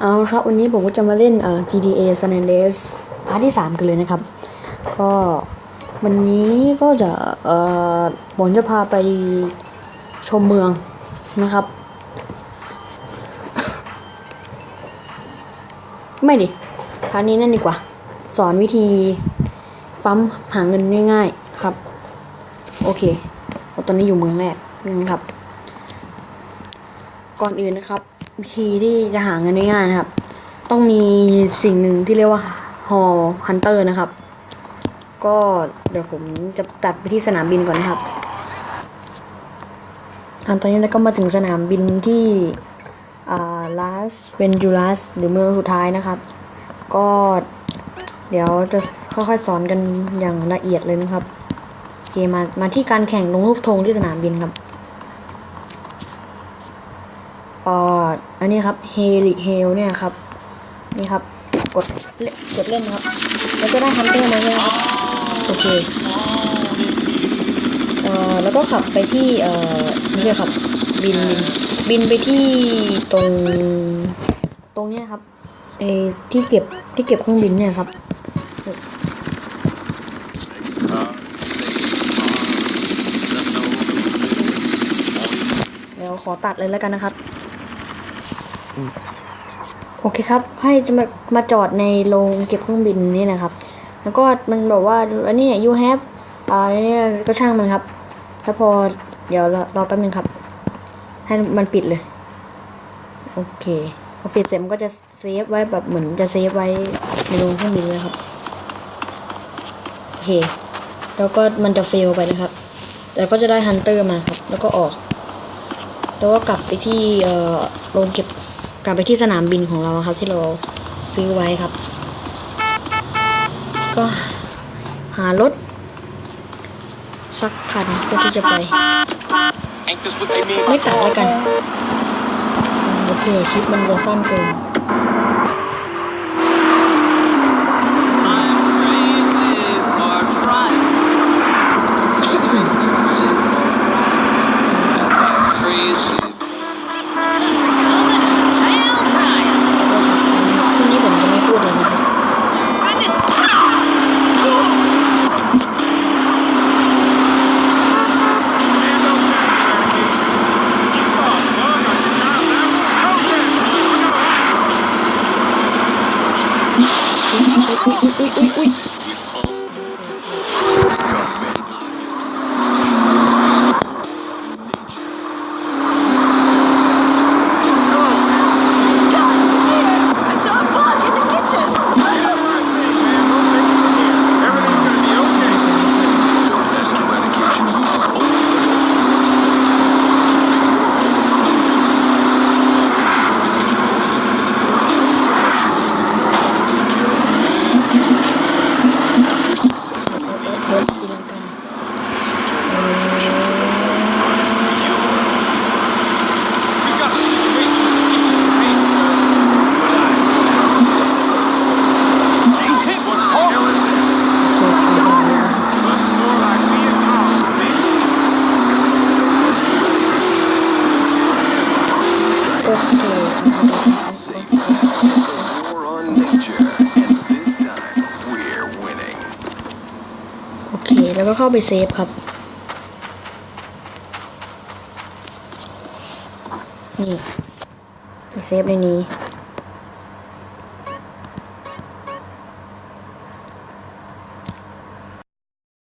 เอาละครับวันนี้ผมก็จะมาเล่นเอ่อ GTA San Andreas พาร์ทที่ 3 กันเลยนะครับ ก็วันนี้ก็จะเอ่อผมจะพาไปชมเมืองนะครับ ไม่ดิคราวนี้นั่นดีกว่า สอนวิธีปั๊มหาเงินง่ายๆครับ โอเคตอนนี้อยู่เมืองแรกนะครับ ก่อนอื่นนะครับ วิธีที่จะหาเงินง่ายๆนะครับ ต้องมีสิ่งหนึ่งที่เรียกว่าฮอฮันเตอร์นะครับ ก็เดี๋ยวผมจะตัดไปที่สนามบินก่อนนะครับอันตอนนี้เราก็มาถึงสนามบินที่อ่าลาสเวนจูลัสหรือเมืองสุดท้ายนะครับ ก็เดี๋ยวจะค่อยๆสอนกันอย่างละเอียดเลยนะครับโอเคมามาที่การแข่งลงรูปธงที่สนามบินครับ อ่ออันนี้ครับเฮลิเฮลเนี่ยครับ นี่ครับ กดเล่นกดเล่นนะครับ แล้วก็ได้ฮันเตอร์มาใช่ไหมครับโอเคเอ่อแล้วก็ขับไปที่เอ่อไม่ใช่ขับบินบินบินไปที่ตรงตรงเนี้ยครับไอ้ที่เก็บที่เก็บเครื่องบินเนี่ยครับเดี๋ยวขอตัดเลยแล้วกันนะครับ โอเคครับ ให้จะมามาจอดในโรงเก็บเครื่องบินนี่นะครับ แล้วก็มันบอกว่าอันนี้เนี่ย you have อ่าเนี่ยก็ช่างมันครับ แล้วพอเดี๋ยวรอแป๊บนึงครับ ให้มันปิดเลย โอเคพอปิดเสร็จมันก็จะเซฟไว้แบบเหมือนจะเซฟไว้ในโรงเครื่องบินเลยครับ โอเค แล้วก็มันจะเฟลไปนะครับ แต่ก็จะได้ฮันเตอร์มาครับ แล้วก็ออก แล้วก็กลับไปที่โรงเก็บ กลับไปที่สนามบินของเราครับ ที่เราซื้อไว้ครับ ก็หารถสักคันเพื่อที่จะไปไม่ตัดแล้วกันเผื่อคลิปมันจะสั้นเกิน อุ้ยอุ้ย โอเค แล้วก็เข้าไปเซฟครับ นี่ ไปเซฟในนี้